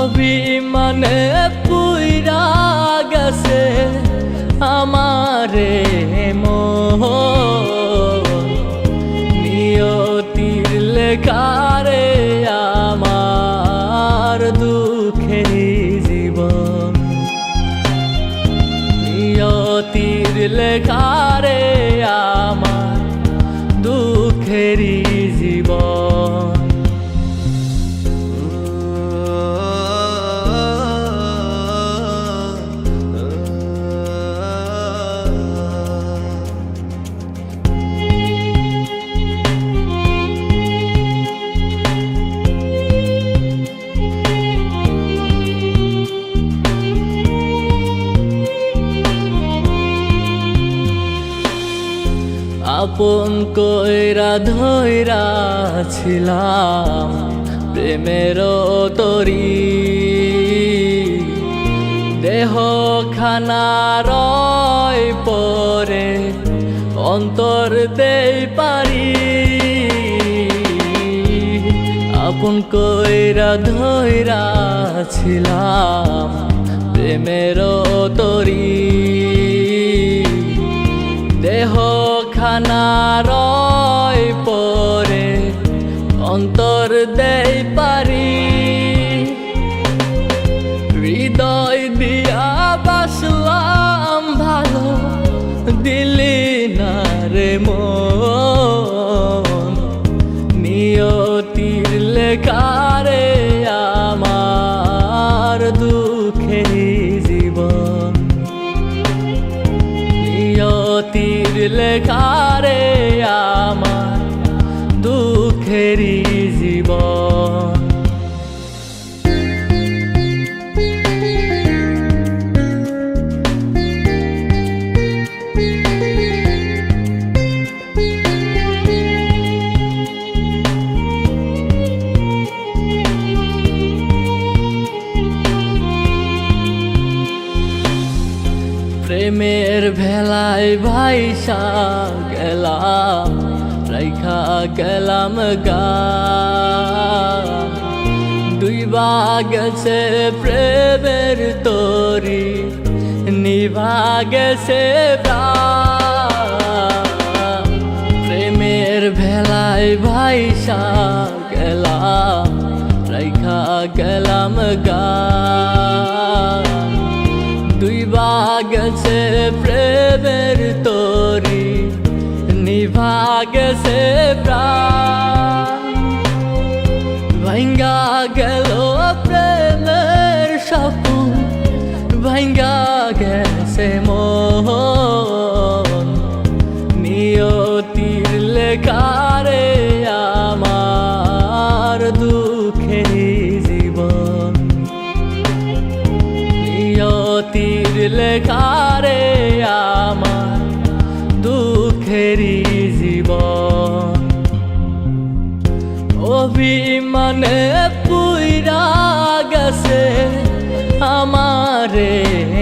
অভিমানে পুইরা গেছে আমারে মোহ। নিয়তির লেখারে আমার দুঃখের জীবন। নিয়তির লেখারে আপন কইরা ধইরা ছিলাম প্রেমের তরি। দেহ খানা রয় পরে অন্তর দেই পারি। আপন কইরা ধৈরা ছিলাম প্রেমের তরি। রে মন নিয়তির লেখারে আমার দুঃখে জীবন। নিয়তির লেখারে প্রেমের ভেলায় ভাইসা গেলাম, রাইখা গেলাম গা দুই গেছে প্রেমের তরি, নিভা গেছে। প্রেমের ভেলায় ভাইসা গেলাম, রাইখা গেলাম গা দুই গেছে প্রেমের তরি নিভা গেছে ভাঙ্গা গেল প্রেমের সপু ভাঙ্গা গেছে মোহন লেখারে আমার দুঃখেরই জীবন। অভিমানে পুইরা গেছে আমারে।